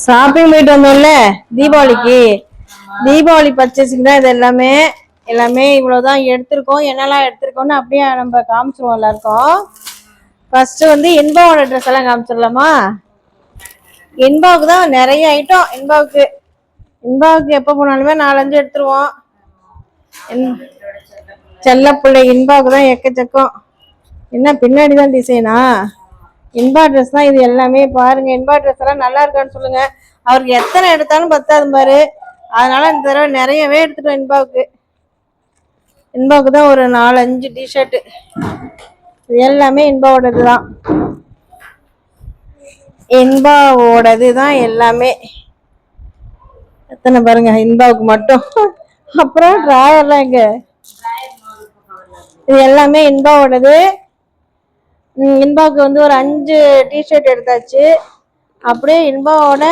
Shopping போயிட்டு வந்தோம்ல தீபாவளிக்கு. Deepavali purchasing தான் இது எல்லாமே எல்லாமே இவ்வளோதான் எடுத்திருக்கோம். என்னெல்லாம் எடுத்திருக்கோம்னு அப்படியே நம்ம காமிச்சிருவோம் எல்லாருக்கும். ஃபர்ஸ்ட் வந்து இன்பாவோட ட்ரெஸ் எல்லாம் காமிச்சிடலாமா இன்பாவுக்கு தான் நிறைய ஐட்டம் இன்பாவுக்கு. இன்பாவுக்கு எப்போ போனாலுமே நாலஞ்சு எடுத்துருவோம். செல்ல பிள்ளை இன்பாவுக்கு தான் எக்கச்சக்கம். என்ன பின்னாடி தான் டிசைனா இன்பா ட்ரெஸ் தான் இது எல்லாமே பாருங்க. இன்பா ட்ரெஸ் எல்லாம் நல்லா இருக்கான்னு சொல்லுங்க. அவருக்கு எத்தனை எடுத்தாலும் பத்தாது பாரு. அதனால இந்த தடவை நிறையவே எடுத்துட்டோம் இன்பாவுக்கு இன்பாவுக்கு தான் ஒரு நாலஞ்சு டிஷர்ட் இது எல்லாமே இன்பாவோடது தான். இன்பாவோடது தான் எல்லாமே. எத்தனை பாருங்க இன்பாவுக்கு மட்டும். அப்புறம் ட்ராயர்லாம் எங்க? இது எல்லாமே இன்பாவோடது இன்பாவுக்கு வந்து ஒரு அஞ்சு டிஷர்ட் எடுத்தாச்சு. அப்படியே இன்பாவோட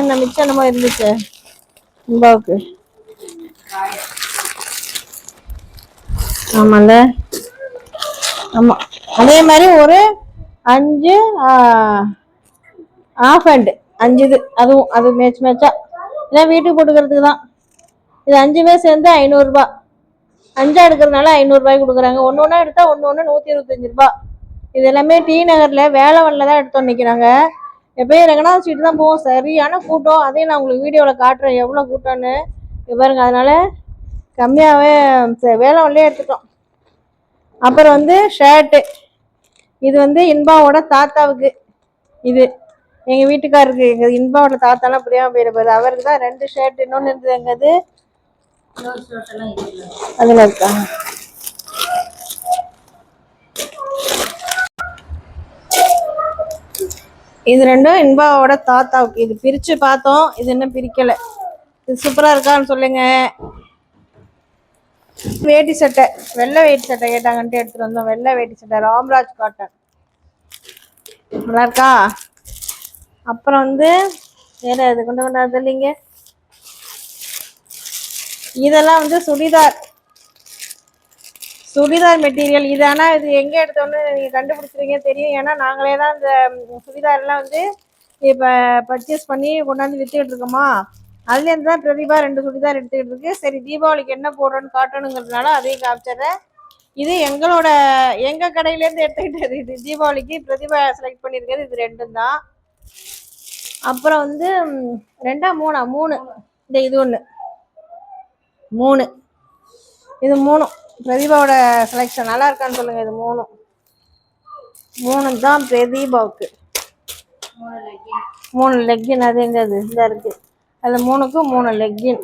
என்ன மிச்சம் என்னமோ இருந்துச்சு. இன்பாவுக்கு. ஆமாம்ல ஆமாம் அதே மாதிரி ஒரு அஞ்சு ஆஃப் ஹேண்டு அஞ்சு இது. அதுவும் அது மேட்ச் மேட்சா இல்லை வீட்டுக்கு போட்டுக்கிறதுக்கு தான். இது அஞ்சுமே சேர்ந்து ஐநூறுரூபா அஞ்சா எடுக்கிறதுனால ஐநூறுரூபாய்க்கு கொடுக்குறாங்க. ஒன்று ஒன்றா எடுத்தால் ஒன்று ஒன்று நூற்றி இருபத்தஞ்சு ரூபா. இது எல்லாமே டி நகரில் வேலவனில் தான் எடுத்தோம் நிற்கிறாங்க எப்பயும் ரெங்கனாவது சீட்டு தான் போவோம். சரியான கூட்டம் அதையும் நான் உங்களுக்கு வீடியோவில் காட்டுறேன். எவ்வளோ கூட்டம்னு. பாருங்க அதனால கம்மியாகவே வேலவன்லேயே எடுத்துட்டோம். அப்புறம் வந்து ஷர்ட்டு. இது வந்து இன்பாவோட தாத்தாவுக்கு. இது எங்கள் வீட்டுக்காருக்கு எங்கள் இன்பாவோட தாத்தாலாம் புரியாமல் போயிடுப்பாரு அவருக்கு தான் ரெண்டு ஷர்ட் இன்னொன்று இருந்தது எங்கது? அதில் இருக்காங்க இது ரெண்டும் இன்பாவோட தாத்தாவுக்கு இது பிரித்து பார்த்தோம். இது இன்னும் பிரிக்கலை. இது சூப்பராக இருக்கான்னு சொல்லுங்க. வேட்டி சட்டை வெள்ளை வேட்டி சட்டை கேட்டாங்கன்ட்டு எடுத்துட்டு வந்தோம். வெள்ளை வேட்டி சட்டை ராம்ராஜ் காட்டன் நல்லா இருக்கா? அப்புறம் வந்து வேற இது கொண்டு கொண்டாது இல்லைங்க இதெல்லாம் வந்து சுடிதார். சுடிதார் மெட்டீரியல். இது ஆனால் இது எங்கே எடுத்தோன்னு நீங்கள் கண்டுபிடிச்சிருங்க தெரியும். ஏன்னா நாங்களே தான் இந்த சுடிதாரெல்லாம் வந்து இப்போ பர்ச்சேஸ் பண்ணி கொண்டாந்து விற்றுக்கிட்டு இருக்கோமா. அதுலேருந்து தான் பிரதிபா ரெண்டு சுடிதார் எடுத்துக்கிட்டு இருக்கு. சரி தீபாவளிக்கு என்ன போடுறோன்னு காட்டணுங்கிறதுனால அதையும் காமிச்சிடுறேன். இது எங்களோட எங்கள் கடையிலேருந்து எடுத்துக்கிட்டது இது. தீபாவளிக்கு பிரதிபா செலக்ட் பண்ணியிருக்கிறது இது ரெண்டும் தான். அப்புறம் வந்து ரெண்டா மூணா? மூணு. இந்த இது ஒன்று மூணு. இது மூணும். பிரதீபாவோட செலெக்ஷன் நல்லா இருக்கான்னு சொல்லுங்க இது மூணும். மூணு தான் பிரதீபாவுக்கு. மூணு லெக்கின் அது எங்க அது? இதாக இருக்கு. அது மூணுக்கு மூணு லெக்கின்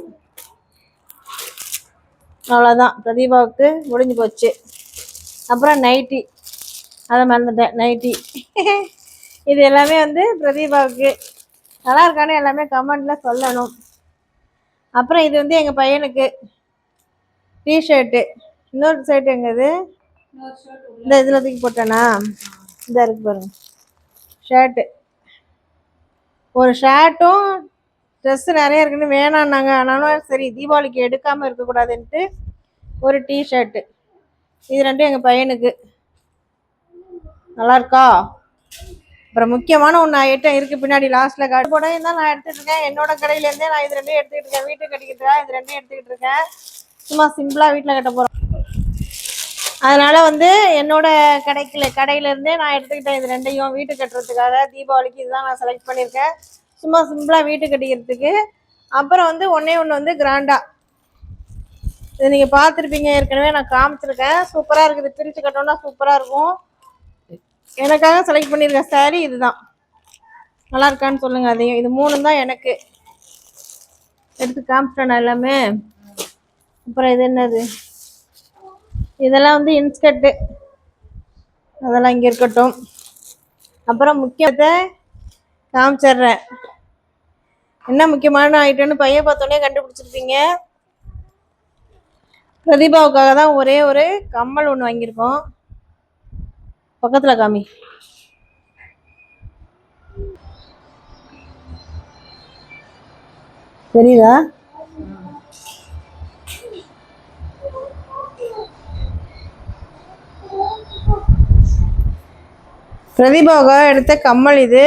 அவ்வளோதான் பிரதீபாவுக்கு முடிஞ்சு போச்சு. அப்புறம் நைட்டி அதை மறந்துட்டேன் நைட்டி இது எல்லாமே வந்து பிரதீபாவுக்கு. நல்லா இருக்கான்னு எல்லாமே கமெண்டில் சொல்லணும். அப்புறம் இது வந்து எங்கள் பையனுக்கு. டிஷர்ட்டு இன்னொரு ஷர்ட் எங்கது? இந்த இதில் தூக்கி போட்டேனா? இந்த இருக்கு பாருங்க. ஷர்ட்டு ஒரு ஷர்ட்டும் ட்ரெஸ்ஸு நிறைய இருக்குன்னு வேணான்னாங்க. ஆனாலும் சரி தீபாவளிக்கு எடுக்காமல் இருக்கக்கூடாதுன்ட்டு ஒரு டிஷர்ட்டு இது ரெண்டும் எங்கள் பையனுக்கு. நல்லா இருக்கா அப்புறம் முக்கியமான ஒன்று ஐட்டம் இருக்குது பின்னாடி லாஸ்ட்டில் காட்டு புடவையும் தான் நான் எடுத்துகிட்டு இருக்கேன். என்னோட கடையிலேருந்தே நான் இது ரெண்டையும் எடுத்துக்கிட்டு இருக்கேன். வீட்டுக்கு கட்டிக்கிட்டு இருக்கேன் இது ரெண்டையும் எடுத்துக்கிட்டு இருக்கேன். சும்மா சிம்பிளாக வீட்டில் கட்ட போகிறேன் அதனால வந்து என்னோட கடைக்குல கடையில இருந்தே நான் எடுத்துக்கிட்டேன் இது ரெண்டையும் வீட்டு கட்டுறதுக்காக தீபாவளிக்கு இதுதான் நான் செலக்ட் பண்ணியிருக்கேன். சும்மா சிம்பிளா வீட்டு கட்டிக்கிறதுக்கு. அப்புறம் வந்து ஒன்னே ஒன்று வந்து கிராண்டா இது நீங்க பார்த்துருப்பீங்க. ஏற்கனவே நான் காமிச்சிருக்கேன். சூப்பரா இருக்குது. பிரிச்சு கட்டோம்னா சூப்பரா இருக்கும். எனக்காக செலக்ட் பண்ணியிருக்க சாரி இதுதான். நல்லா இருக்கான்னு சொல்லுங்க அதையும். இது மூணு தான் எனக்கு. எடுத்து காமிச்சிட்டேன் நான் எல்லாமே. அப்புறம் இது என்னது? இதெல்லாம் வந்து இன்ஸ்கர்ட்டு அதெல்லாம் இங்கே இருக்கட்டும். அப்புறம் முக்கியத்தை காமிச்சிடுறேன். என்ன முக்கியமான ஐட்டம்னு பையன் பார்த்தோன்னே கண்டுபிடிச்சிருப்பீங்க. பிரதீபாவுக்காக தான் ஒரே ஒரு கம்மல் ஒன்று வாங்கியிருக்கோம். பக்கத்தில் காமி. தெரியுதா? பிரதீபாவுக்காக எடுத்த கம்மல் இது.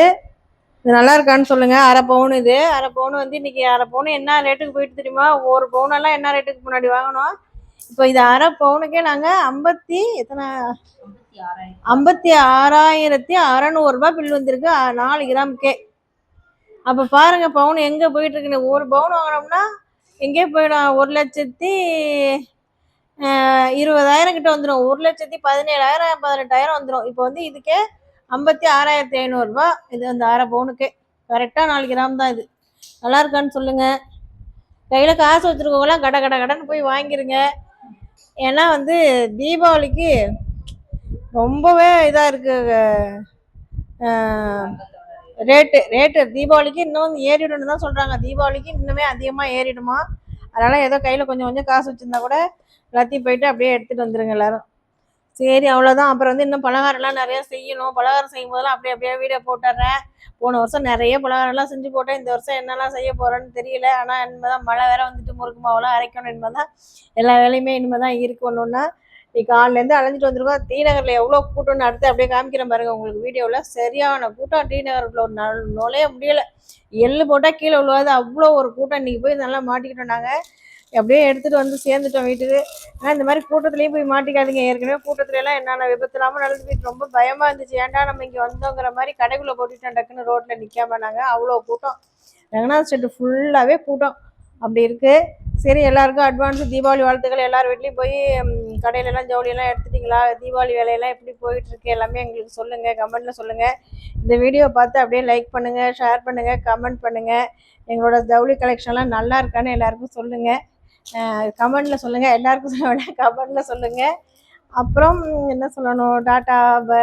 இது நல்லா இருக்கான்னு சொல்லுங்க. அரை பவுன் இது. அரை பவுன் வந்து இன்னைக்கு அரை பவுன் என்ன ரேட்டுக்கு போயிட்டு தெரியுமா? ஒரு பவுனெல்லாம் என்ன ரேட்டுக்கு முன்னாடி வாங்கினோம் இப்போ இது அரை பவுனுக்கே நாங்கள் ஐம்பத்தி எத்தனை? ஐம்பத்தி ஆறாயிரத்தி அறநூறுபா பில் வந்திருக்கு. நாலு கிராமுக்கே. அப்போ பாருங்க பவுன் எங்கே போயிட்டு இருக்குன்னு ஒரு பவுன் வாங்கினோம்னா எங்கே போயிடும்? ஒரு லட்சத்தி இருபதாயிரம் கிட்ட வந்துடும் ஒரு லட்சத்தி பதினேழாயிரம் பதினெட்டாயிரம் வந்துடும் இப்போ வந்து இதுக்கே ஐம்பத்தி ஆறாயிரத்தி ஐநூறுரூபா இது அந்த அரை பவுனுக்கு. கரெக்டாக நாலு கிராம் தான் இது. நல்லா இருக்கான்னு சொல்லுங்க. கையில் காசு வச்சுருக்கவங்களாம் கட கட கடைன்னு போய் வாங்கிருங்க. ஏன்னா வந்து தீபாவளிக்கு ரொம்பவே இதாக இருக்குது ரேட்டு ரேட்டு. தீபாவளிக்கு இன்னும் ஏறிடும்னு தான் சொல்கிறாங்க தீபாவளிக்கு இன்னுமே அதிகமாக ஏறிடுமா? அதனால் ஏதோ கையில் கொஞ்சம் கொஞ்சம் காசு வச்சுருந்தா கூட எல்லாத்தையும் போயிட்டு அப்படியே எடுத்துகிட்டு வந்துடுங்க எல்லோரும். சரி அவ்வளோதான் அப்புறம் வந்து இன்னும் பலகாரம்லாம் நிறையா செய்யணும். பலகாரம் செய்யும் போதெல்லாம் அப்படியே அப்படியே வீடியோ போட்டுடுறேன். போன வருஷம் நிறைய பலகாரம்லாம் செஞ்சு போட்டேன். இந்த வருஷம் என்னெல்லாம் செய்ய போகிறேன்னு தெரியல. ஆனால் இனிமே தான் மழை வேற வந்துட்டு முறுக்கு மாவெல்லாம் அரைக்கணும். இனிமே தான் எல்லா வேலையுமே இனிமே தான் இருக்கு ஒன்று இன்னைக்கு காலிலேருந்து அலைஞ்சிட்டு வந்திருக்கோம். டிநகரில் எவ்வளோ கூட்டம்னு அடுத்து அப்படியே காமிக்கிறேன் பாருங்க உங்களுக்கு வீடியோவில் சரியான கூட்டம். டிநகரில் ஒரு நுழைய முடியலை. எள்ளு போட்டால் கீழே விழுவாது. அவ்வளோ ஒரு கூட்டம் இன்றைக்கி போய் நல்லா மாட்டிக்கிட்டோம் நாங்கள் அப்படியே எடுத்துகிட்டு வந்து சேர்ந்துட்டோம் வீட்டுக்கு. ஆனால் இந்த மாதிரி கூட்டத்துலேயும் போய் மாட்டிக்காதீங்க. ஏற்கனவே கூட்டத்துல எல்லாம் என்னென்ன விபத்து இல்லாமல் நடந்து போயிட்டு ரொம்ப பயமாக இருந்துச்சு. ஏன்டா நம்ம இங்கே வந்தோங்கிற மாதிரி கடைக்குள்ளே போட்டுட்டோம் டக்குன்னு ரோட்டில் நிற்காம நாங்கள் அவ்வளோ கூட்டம். ரங்கநாத் ஸ்ட்ரீட் ஃபுல்லாகவே கூட்டம். அப்படி இருக்குது சரி எல்லாருக்கும் அட்வான்ஸ் தீபாவளி வாழ்த்துக்கள். எல்லார் வீட்லேயும் போய் கடையிலலாம் கடையில எல்லாம் ஜவுளியெல்லாம் எடுத்துட்டீங்களா? தீபாவளி வேலையெல்லாம் எப்படி போயிட்டு இருக்கு? எல்லாமே எங்களுக்கு சொல்லுங்கள் கமெண்ட்டில் சொல்லுங்கள் இந்த வீடியோ பார்த்து அப்படியே லைக் பண்ணுங்கள் ஷேர் பண்ணுங்கள் கமெண்ட் பண்ணுங்கள் எங்களோட ஜவுளி கலெக்ஷன்லாம் நல்லா இருக்கான்னு எல்லாருக்கும் சொல்லுங்கள் கமெண்டில் சொல்லுங்கள் எல்லாருக்கும் சொல்ல கமெண்டில் சொல்லுங்கள் அப்புறம் என்ன சொல்லணும்? Tata bye.